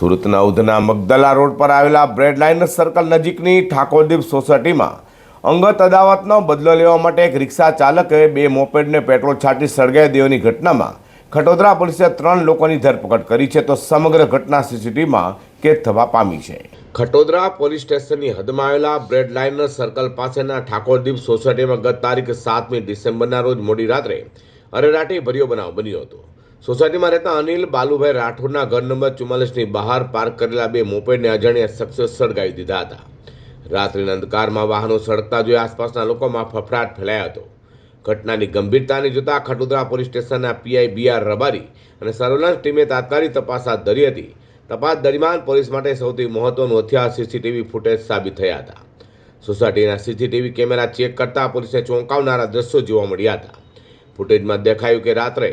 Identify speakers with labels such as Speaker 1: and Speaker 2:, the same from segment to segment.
Speaker 1: સુરતના ઉધના મગદલા રોડ પર આવેલા બ્રેડ લાઇન સર્કલ નજીકની ઠાકોરદીપ સોસાયટીમાં અંગત અદાવતનો બદલો લેવા માટે એક રિક્ષા ચાલકે બે મોપેડને પેટ્રોલ છાંટી સળગાવી દેવાની ઘટનામાં ખટોદરા પોલીસે ત્રણ લોકોની ધરપકડ કરી છે તો સમગ્ર ઘટના સીસીટીવીમાં કેદ થવા પામી છે. ખટોદરા પોલીસ સ્ટેશનની હદમાં આવેલા બ્રેડ લાઇનર સર્કલ પાસેના ઠાકોરદીપ સોસાયટીમાં ગત તારીખ સાતમી ડિસેમ્બરના રોજ મોડી રાત્રે અરેરાટી ભર્યો બનાવ બન્યો હતો. સોસાયટીમાં રહેતા અનિલ બાલુભાઈ રાઠોડના ઘર નંબર ચુમ્માલીસની બહાર પાર્ક કરેલા બે મોપેડને અજાણ્યા શખ્સે સળગાવી દીધા હતા. રાત્રિના અંધકારમાં વાહનો સળગતા જોઈ આસપાસના લોકોમાં ફફડાટ ફેલાયો હતો. ઘટનાની ગંભીરતાને જોતા ખટોદરા પોલીસ સ્ટેશનના પીઆઈ બી આર રબારી અને સર્વેલન્સ ટીમે તાત્કાલિક તપાસ હાથ ધરી હતી. તપાસ દરમિયાન પોલીસ માટે સૌથી મહત્વનું હથિયાર સીસીટીવી ફૂટેજ સાબિત થયા હતા. સોસાયટીના સીસીટીવી કેમેરા ચેક કરતા પોલીસને ચોંકાવનારા દ્રશ્યો જોવા મળ્યા હતા. ફૂટેજમાં દેખાયું કે રાત્રે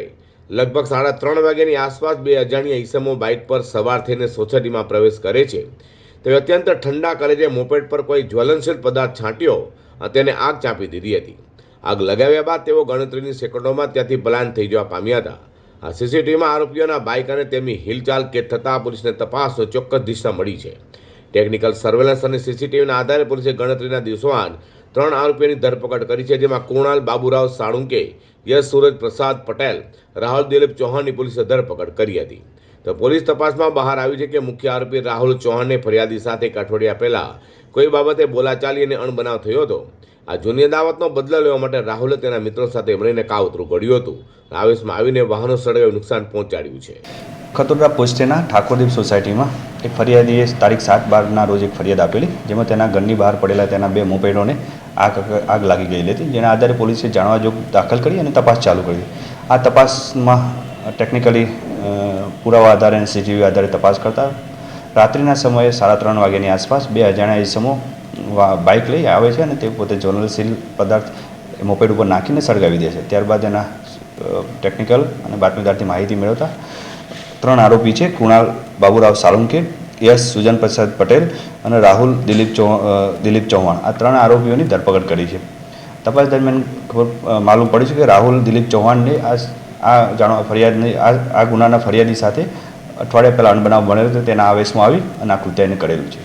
Speaker 1: લગભગ સાડા ત્રણ વાગ્યાની આસપાસ બે અજાણ્યા ઈસમો બાઇક પર સવાર થઈને સોસાયટીમાં પ્રવેશ કરે છે. તે અત્યંત ઠંડા કલેજે મોપેડ પર કોઈ જ્વલનશીલ પદાર્થ છાંટ્યો અને તેને આગ ચાંપી દીધી હતી. આગ લગાવ્યા બાદ તેઓ ગણતરીની સેકન્ડોમાં ત્યાંથી પલાયન થઈ જવા પામ્યા હતા. આ સીસીટીવીમાં આરોપીઓના બાઇક અને તેમની હિલચાલ કેદ થતાં પોલીસને તપાસનો ચોક્કસ દિશા મળી છે. ટેકનિકલ સર્વેલન્સ અને સીસીટીવીના આધારે પોલીસે ગણતરીના દિવસોમાં ત્રણ આરોપીઓની ધરપકડ કરી છે, જેમાં કુણાલ બાબુરાવ સાળુંકે યશ સુરજ પ્રસાદ પટેલ, રાહુલ દિલીપ ચૌહાણની પોલીસે ધરપકડ કરી હતી. તો પોલીસ તપાસમાં બહાર આવ્યું છે કે મુખ્ય આરોપી રાહુલ ચૌહાણને ફરિયાદી સાથે એક અઠવાડિયા પહેલા કોઈ બાબતે બોલાચાલી અને અણબનાવ થયો હતો. આ જૂની અદાવતનો બદલો લેવા માટે રાહુલે તેના મિત્રો સાથે મળીને કાવતરું ઘડ્યું હતું. આવેશમાં આવીને વાહનો સળગાવી નુકસાન પહોંચાડ્યું છે.
Speaker 2: ખતોડા પોસ્ટેના ઠાકોરદીપ સોસાયટીમાં એક ફરિયાદીએ તારીખ સાત બારના રોજ એક ફરિયાદ આપેલી, જેમાં તેના ઘરની બહાર પડેલા તેના બે મોપેડોને આગ આગ લાગી ગયેલી હતી, જેના આધારે પોલીસે જાણવા જોગ દાખલ કરી અને તપાસ ચાલુ કરી. આ તપાસમાં ટેકનિકલી પુરાવા આધારે અને સીસીટીવી આધારે તપાસ કરતા રાત્રિના સમયે સાડા ત્રણ વાગ્યાની આસપાસ બે અજાણ્યા ઇસમો બાઇક લઈ આવે છે અને તે પોતે જ્વલનશીલ પદાર્થ મોપેડ ઉપર નાખીને સળગાવી દે છે. ત્યારબાદ એના ટેકનિકલ અને બાતમીદારથી માહિતી મેળવતા ત્રણ આરોપી છે, કુણાલ બાબુરાવ સાળુંકે યશ સુજન પ્રસાદ પટેલ અને રાહુલ દિલીપ દિલીપ ચૌહાણ. આ ત્રણ આરોપીઓની ધરપકડ કરી છે. તપાસ દરમિયાન ખબર માલુમ પડ્યું છે કે રાહુલ દિલીપ ચૌહાણને આ આ જાણવા ફરિયાદની, આ આ ગુનાના ફરિયાદી સાથે અઠવાડિયા પહેલાં અનબનાવ બનેલો હતો, તેના આવેશમાં આવી અને આ કૃત્યને કરેલું છે.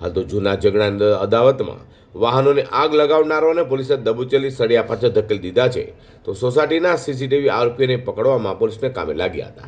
Speaker 1: હાલ તો જૂના ઝઘડા અદાવતમાં વાહનોને આગ લગાવનારાઓને પોલીસે દબુચેલી સળિયા પાછળ ધકેલી દીધા છે. તો સોસાયટીના સીસીટીવી આરોપીઓને પકડવામાં પોલીસને કામે લાગ્યા હતા.